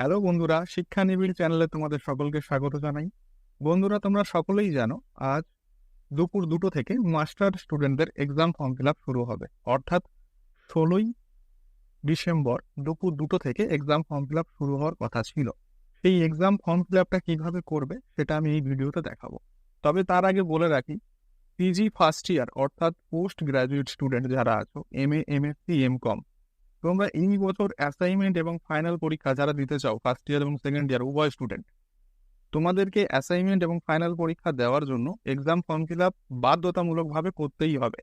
Hello বন্ধুরা, শিক্ষা নিবিড় চ্যানেলে তোমাদের সকলকে স্বাগত জানাই। বন্ধুরা, তোমরা সকলেই জানো, আজ দুপুর দুটো থেকে মাস্টার স্টুডেন্টদের এক্সাম ফর্ম ফিল শুরু হবে। অর্থাৎ ষোলোই ডিসেম্বর দুপুর দুটো থেকে এক্সাম ফর্ম ফিল শুরু হওয়ার কথা ছিল। সেই এক্সাম ফর্ম ফিল আপটা কীভাবে করবে, সেটা আমি এই ভিডিওতে দেখাবো। তবে তার আগে বলে রাখি পিজি ফার্স্ট ইয়ার অর্থাৎ পোস্ট গ্রাজুয়েট স্টুডেন্ট যারা আছো M A M S C M Com তোমরা এই বছর অ্যাসাইনমেন্ট এবং ফাইনাল পরীক্ষা যারা দিতে চাও ফার্স্ট ইয়ার এবং সেকেন্ড ইয়ার উভয় স্টুডেন্ট তোমাদেরকে অ্যাসাইনমেন্ট এবং ফাইনাল পরীক্ষা দেওয়ার জন্য এক্সাম ফর্ম ফিল আপ বাধ্যতামূলকভাবে করতেই হবে।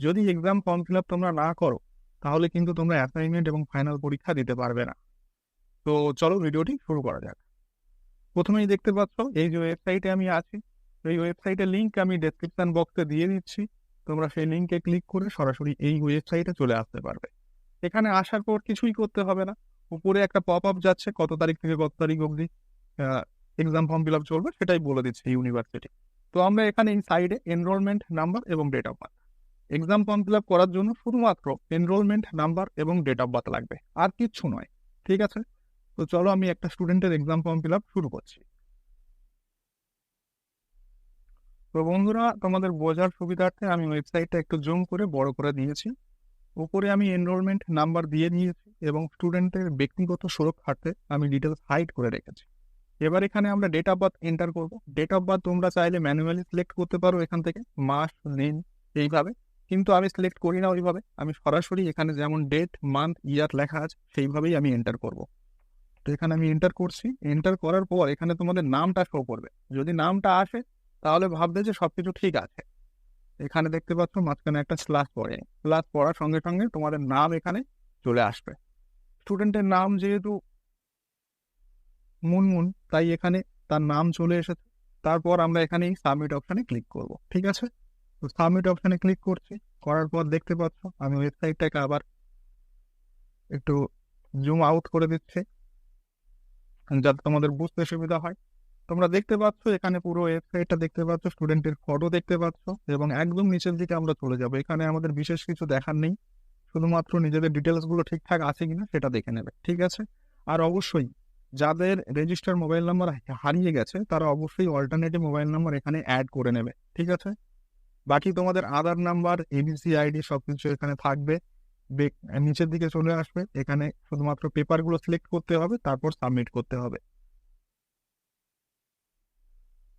যদি এক্সাম ফর্ম ফিল আপ তোমরা না করো, তাহলে কিন্তু তোমরা অ্যাসাইনমেন্ট এবং ফাইনাল পরীক্ষা দিতে পারবে না। তো চলো ভিডিওটি শুরু করা যাক। প্রথমেই দেখতে পাচ্ছ, এই যে ওয়েবসাইটে আমি আছি, এই ওয়েবসাইটের লিঙ্ক আমি ডেসক্রিপশন বক্সে দিয়ে দিচ্ছি। তোমরা সেই লিঙ্কে ক্লিক করে সরাসরি এই ওয়েবসাইটে চলে আসতে পারবে। এখানে আসার পর কিছুই করতে হবে না। উপরে একটা পপ আপ যাচ্ছে, কত তারিখ থেকে কত তারিখ অবধি এক্সাম ফর্ম ফিল আপ চলবে সেটাই বলে দিচ্ছে ইউনিভার্সিটি তো আমরা এখানে এই সাইডে এনরোলমেন্ট নাম্বার এবং date of birth exam form fill up করার জন্য শুধুমাত্র এনরোলমেন্ট নাম্বার এবং ডেট অফ বার্থ লাগবে, আর কিচ্ছু নয়, ঠিক আছে? তো চলো আমি একটা স্টুডেন্টের এক্সাম ফর্ম ফিল আপ শুরু করছি। তো বন্ধুরা, তোমাদের বোঝার সুবিধার্থে আমি ওয়েবসাইটটা একটু জুম করে বড় করে দিয়েছি। উপরে আমি এনরোলমেন্ট নাম্বার দিয়ে নিয়েছি এবং স্টুডেন্টের ব্যক্তিগত সুরক্ষার্থে আমি ডিটেলস হাইড করে রেখেছি। এবার এখানে আমরা ডেট অফ বার্থ এন্টার করব। ডেট অফ বার্থ তোমরা চাইলে ম্যানুয়ালি সিলেক্ট করতে পারো এখান থেকে, মাস নেম এইভাবে। কিন্তু আমি সিলেক্ট করি না ওইভাবে। আমি সরাসরি এখানে যেমন ডেট মান্থ ইয়ার লেখা আছে, সেইভাবেই আমি এন্টার করব। তো এখানে আমি এন্টার করছি। এন্টার করার পর এখানে তোমাদের নামটা শো করবে। যদি নামটা আসে, তাহলে ভাববে যে সব কিছু ঠিক আছে। এখানে দেখতে পাচ্ছ মাঝখানে একটা স্লাস পড়ে। স্লাস পড়ার সঙ্গে সঙ্গে তোমাদের নাম এখানে চলে আসবে। স্টুডেন্টের নাম যেহেতু মুনমুন, তাই এখানে তার নাম চলে এসেছে। তারপর আমরা এখানে সাবমিট অপশানে ক্লিক করব, ঠিক আছে? তো সাবমিট অপশানে ক্লিক করছি, করার পর দেখতে পাচ্ছ আমি ওয়েবসাইটটাকে আবার একটু জুম আউট করে দিচ্ছি, যাতে তোমাদের বুঝতে সুবিধা হয়। তোমরা দেখতে পাচ্ছ, এখানে পুরো ওয়েবসাইটটা দেখতে পাচ্ছ স্টুডেন্টের ফটো দেখতে পাচ্ছ এবং একদম নিচের দিকে আমরা চলে যাব। এখানে আমাদের বিশেষ কিছু দেখার নেই, শুধুমাত্র নিজেদের ডিটেলসগুলো ঠিকঠাক আছে কিনা সেটা দেখে নেবে, ঠিক আছে? আর অবশ্যই যাদের রেজিস্টার মোবাইল নাম্বার হারিয়ে গেছে, তারা অবশ্যই অল্টারনেটিভ মোবাইল নাম্বার এখানে অ্যাড করে নেবে, ঠিক আছে? বাকি তোমাদের আধার নাম্বার এবিসি আইডি সবকিছু এখানে থাকবে। নিচের দিকে চলে আসবে, এখানে শুধুমাত্র পেপারগুলো সিলেক্ট করতে হবে, তারপর সাবমিট করতে হবে।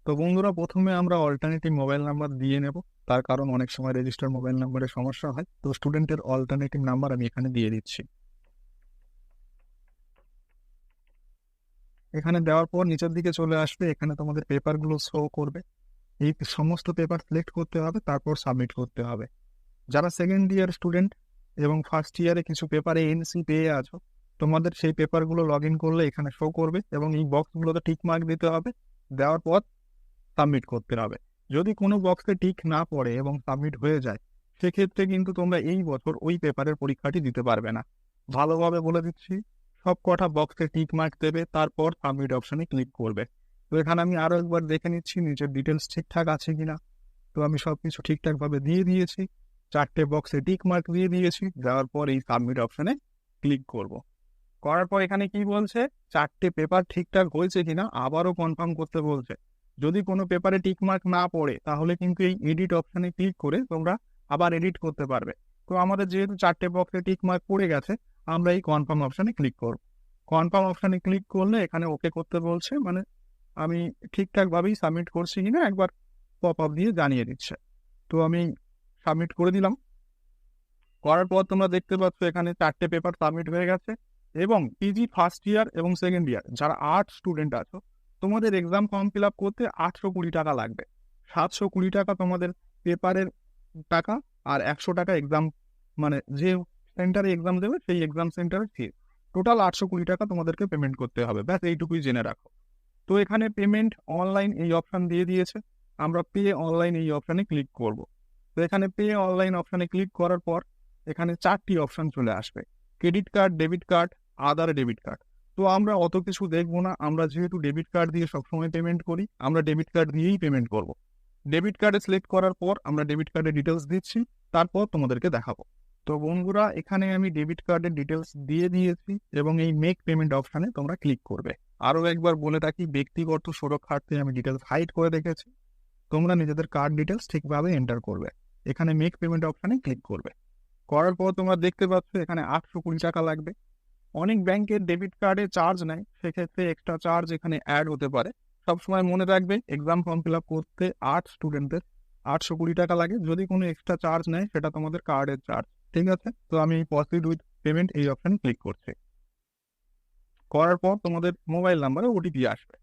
তো বন্ধুরা প্রথমে আমরা অল্টারনেটিভ মোবাইল নাম্বার দিয়ে নেব। তার কারণ অনেক সময় রেজিস্টার মোবাইল নাম্বারে সমস্যা হয়। তো স্টুডেন্টের অল্টারনেটিভ নাম্বার আমি এখানে দিয়ে দিচ্ছি। এখানে দেওয়ার পর নিচের দিকে চলে আসবে। এখানে তোমাদের পেপারগুলো শো করবে। এই সমস্ত পেপার সিলেক্ট করতে হবে, তারপর সাবমিট করতে হবে। যারা সেকেন্ড ইয়ার স্টুডেন্ট এবং ফার্স্ট ইয়ারে কিছু পেপারে এনসি পেয়ে আছো, তোমাদের সেই পেপারগুলো লগ ইন করলে এখানে শো করবে এবং এই বক্সগুলোতে টিক মার্ক দিতে হবে। দেওয়ার পর সাবমিট করতে হবে। যদি কোনো বক্সে টিক না পড়ে এবং সাবমিট হয়ে যায়, সেক্ষেত্রে কিন্তু তোমরা এই বছর ওই পেপারের পরীক্ষাটি দিতে পারবে না। ভালোভাবে বলে দিচ্ছি, সব কটা বক্সে টিক মার্ক দেবে, তারপর সাবমিট অপশনে ক্লিক করবে। তো এখানে আমি আরও একবার দেখে নিচ্ছি, নিচের ডিটেলস ঠিকঠাক আছে কিনা। তো আমি সব কিছু ঠিকঠাকভাবে দিয়ে দিয়েছি, চারটে বক্সে টিক মার্ক দিয়ে দিয়েছি, দেওয়ার পর এই সাবমিট অপশনে ক্লিক করব। করার পর এখানে কি বলছে? চারটে পেপার ঠিকঠাক হয়েছে কিনা, আবারও কনফার্ম করতে বলছে। যদি কোনো পেপারে টিকমার্ক না পড়ে, তাহলে কিন্তু এই এডিট অপশানে ক্লিক করে তোমরা আবার এডিট করতে পারবে। তো আমাদের যেহেতু চারটে বক্সে টিকমার্ক পড়ে গেছে, আমরা এই কনফার্ম অপশানে ক্লিক করব। কনফার্ম অপশানে ক্লিক করলে এখানে ওকে করতে বলছে মানে আমি ঠিকঠাকভাবেই সাবমিট করছি কিনা একবার পপ আপ দিয়ে জানিয়ে দিচ্ছে। তো আমি সাবমিট করে দিলাম। করার পর তোমরা দেখতে পাচ্ছ এখানে চারটে পেপার সাবমিট হয়ে গেছে এবং পিজি ফার্স্ট ইয়ার এবং সেকেন্ড ইয়ার যারা আর্ট স্টুডেন্ট আছো তোমাদের এক্সাম ফর্ম ফিল আপ করতে আটশো কুড়ি টাকা লাগবে। সাতশো কুড়ি টাকা তোমাদের পেপারের টাকা আর একশো টাকা এক্সাম মানে যে সেন্টারে এক্সাম দেবে সেই এক্সাম সেন্টারের ফি টোটাল আটশো কুড়ি টাকা তোমাদেরকে পেমেন্ট করতে হবে। ব্যাস, এইটুকুই জেনে রাখো। তো এখানে পেমেন্ট অনলাইন এই অপশান দিয়ে দিয়েছে। আমরা পে অনলাইন এই অপশানে ক্লিক করব। তো এখানে পে অনলাইন অপশানে ক্লিক করার পর এখানে চারটি অপশান চলে আসবে। Credit card debit card other debit card তো আমরা অত কিছু দেখব না। আমরা যেহেতু ডেবিট কার্ড দিয়ে সবসময় পেমেন্ট করি, আমরা ডেবিট কার্ড দিয়েই পেমেন্ট করব। ডেবিট কার্ডে সিলেক্ট করার পর আমরা ডেবিট কার্ডের ডিটেলস দিচ্ছি, তারপর তোমাদেরকে দেখাবো। তো বন্ধুরা, এখানে আমি ডেবিট কার্ডের ডিটেলস দিয়ে দিয়েছি এবং এই মেক পেমেন্ট অপশানে তোমরা ক্লিক করবে। আরও একবার বলে রাখি ব্যক্তিগত সুরক্ষার্থে আমি ডিটেলস হাইড করে রেখেছি। তোমরা নিজেদের কার্ড ডিটেলস ঠিকভাবে এন্টার করবে। এখানে মেক পেমেন্ট অপশানে ক্লিক করবে। করার পর তোমরা দেখতে পাচ্ছ, এখানে আটশো কুড়ি টাকা লাগবে। অনেক ব্যাংকের ডেবিট কার্ডে চার্জ নেয়, সেক্ষেত্রে এক্সট্রা চার্জ এখানে অ্যাড হতে পারে। সবসময় মনে রাখবে এক্সাম ফর্ম ফিল আপ করতে আট স্টুডেন্টদের আটশো কুড়ি টাকা লাগে। যদি কোনো এক্সট্রা চার্জ নেয়, সেটা তোমাদের কার্ডের চার্জ ঠিক আছে? তো আমি প্রসিড উইথ পেমেন্ট এই অপশানে ক্লিক করছি। করার পর তোমাদের মোবাইল নাম্বারে ওটিপি আসবে,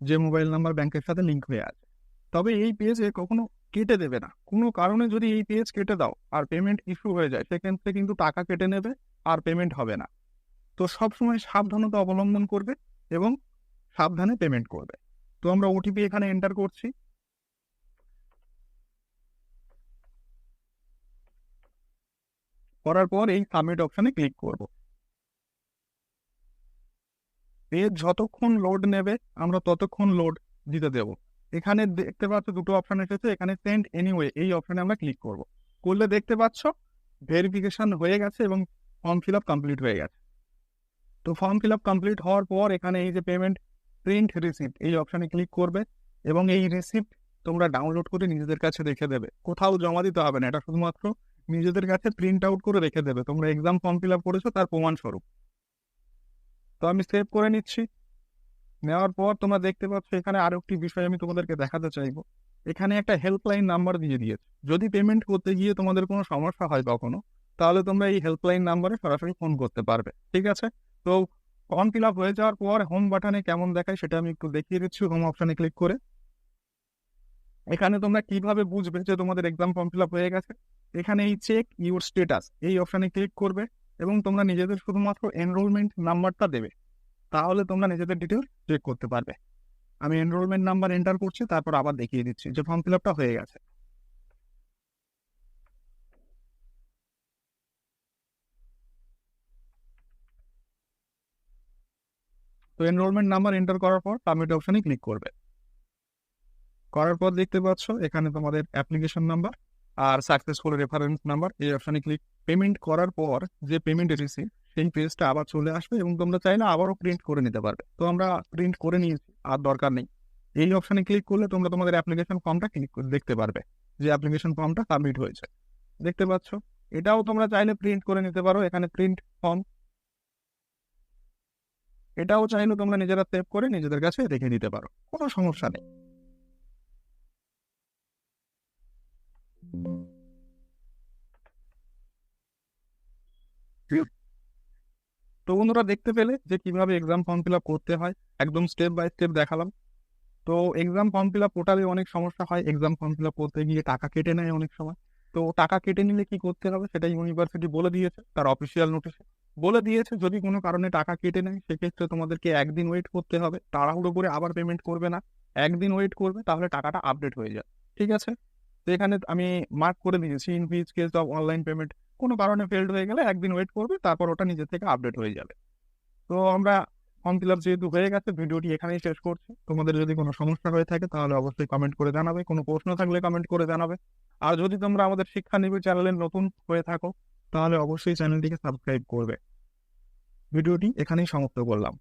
যে মোবাইল নাম্বার ব্যাংকের সাথে লিঙ্ক হয়ে আছে। তবে এই পেজে কখনো কেটে দেবে না। কোনো কারণে যদি এই পেজ কেটে দাও আর পেমেন্ট ইস্যু হয়ে যায়, সেক্ষেত্রে কিন্তু টাকা কেটে নেবে আর পেমেন্ট হবে না। তো সবসময় সাবধানতা অবলম্বন করবে এবং সাবধানে পেমেন্ট করবে। তো আমরা ওটিপি এখানে এন্টার করছি। করার পর এই সাবমিট অপশানে ক্লিক করব। পেজ যতক্ষণ লোড নেবে, আমরা ততক্ষণ লোড দিতে দেব। এখানে দেখতে পাচ্ছ দুটো অপশন এসেছে, এখানে সেন্ড এনিওয়ে এই অপশানে আমরা ক্লিক করব। করলে দেখতে পাচ্ছ ভেরিফিকেশন হয়ে গেছে এবং ফর্ম ফিল আপ কমপ্লিট হয়ে গেছে। তো ফর্ম ফিল আপ কমপ্লিট হওয়ার পর এখানে এই যে পেমেন্ট প্রিন্ট রিসিপ্ট এই অপশানে ক্লিক করবে এবং এই রিসিপ্ট তোমরা ডাউনলোড করে নিজেদের কাছে রেখে দেবে। কোথাও জমা দিতে হবে না, এটা শুধুমাত্র নিজেদের কাছে প্রিন্ট আউট করে রেখে দেবে। তোমরা এক্সাম ফর্ম ফিল আপ করেছ, তার প্রমাণস্বরূপ। তো আমি সেভ করে নিচ্ছি। নেওয়ার পর তোমরা দেখতে পাচ্ছ এখানে আরও একটি বিষয় আমি তোমাদেরকে দেখাতে চাইব। এখানে একটা হেল্পলাইন নাম্বার দিয়ে দিয়েছে। যদি পেমেন্ট করতে গিয়ে তোমাদের কোনো সমস্যা হয় কখনো, তাহলে তোমরা এই হেল্পলাইন নাম্বারে সরাসরি ফোন করতে পারবে। ঠিক আছে? তো ফর্ম ফিল আপ হয়ে যাওয়ার পর হোম বাটনে কেমন দেখায় সেটা আমি একটু দেখিয়ে দিচ্ছি হোম অপশনে ক্লিক করে। এখানে তোমরা কীভাবে বুঝবে যে তোমাদের এক্সাম ফর্ম ফিল আপ হয়ে গেছে? এখানে এই চেক ইউর স্টেটাস এই অপশানে ক্লিক করবে এবং তোমরা নিজেদের শুধুমাত্র এনরোলমেন্ট নাম্বারটা দেবে। তাহলে তোমরা নিজেদের ডিটেল চেক করতে পারবে। আমি এনরোলমেন্ট নাম্বার এন্টার করছি, তারপর আবার দেখিয়ে দিচ্ছি যে ফর্ম ফিল আপটা হয়ে গেছে। তো এনরোলমেন্ট নাম্বার এন্টার করার পর সাবমিট অপশানে ক্লিক করবে। করার পর দেখতে পাচ্ছ এখানে তোমাদের অ্যাপ্লিকেশন নাম্বার আর সাকসেসফুল রেফারেন্স নাম্বার এই অপশানে ক্লিক পেমেন্ট করার পর যে পেমেন্ট রিসিভ সেই পেজটা আবার চলে আসবে এবং তোমরা চাইলে আবারও প্রিন্ট করে নিতে পারবে। তো আমরা প্রিন্ট করে নিয়েছি, আর দরকার নেই। এই অপশানে ক্লিক করলে তোমরা তোমাদের অ্যাপ্লিকেশন ফর্মটা ক্লিক করে দেখতে পারবে যে অ্যাপ্লিকেশন ফর্মটা সাবমিট হয়েছে। দেখতে পাচ্ছ, এটাও তোমরা চাইলে প্রিন্ট করে নিতে পারো। এখানে প্রিন্ট ফর্ম এটাও চাইলে তোমরা নিজেরা সেভ করে নিজেদের কাছে রেখে দিতে পারো। কোনো সমস্যা নেই। তো বন্ধুরা দেখতে পেলে যে কীভাবে এক্সাম ফর্ম ফিল আপ করতে হয়। একদম স্টেপ বাই স্টেপ দেখালাম। তো এক্সাম ফর্ম ফিল আপ পোর্টালে অনেক সমস্যা হয়। এক্সাম ফর্ম ফিল আপ করতে গিয়ে টাকা কেটে নেয় অনেক সময়। তো টাকা কেটে নিলে কি করতে হবে সেটা ইউনিভার্সিটি বলে দিয়েছে। তার অফিসিয়াল নোটিশে বলে দিয়েছে যদি কোনো কারণে টাকা কেটে নেয়, সেক্ষেত্রে তোমাদেরকে একদিন ওয়েট করতে হবে। তাড়াহুড়ো করে আবার পেমেন্ট করবে না। একদিন ওয়েট করবে, তাহলে টাকাটা আপডেট হয়ে যাবে। ঠিক আছে? তো এখানে আমি মার্ক করে দিয়েছি। In fees case of online payment কোনো কারণে ফেল্ড হয়ে গেলে একদিন ওয়েট করবে, তারপর ওটা নিজে থেকে আপডেট হয়ে যাবে। তো আমরা ফর্ম ফিল আপ যেহেতু হয়ে গেছে, ভিডিওটি এখানেই শেষ করছি। তোমাদের যদি কোনো সমস্যা হয়ে থাকে, তাহলে অবশ্যই কমেন্ট করে জানাবে। কোনো প্রশ্ন থাকলে কমেন্ট করে জানাবে। আর যদি তোমরা আমাদের শিক্ষা চ্যানেলে নতুন হয়ে থাকো তাহলে অবশ্যই চ্যানেলটিকে সাবস্ক্রাইব করবে। ভিডিওটি এখানেই সমাপ্ত করলাম।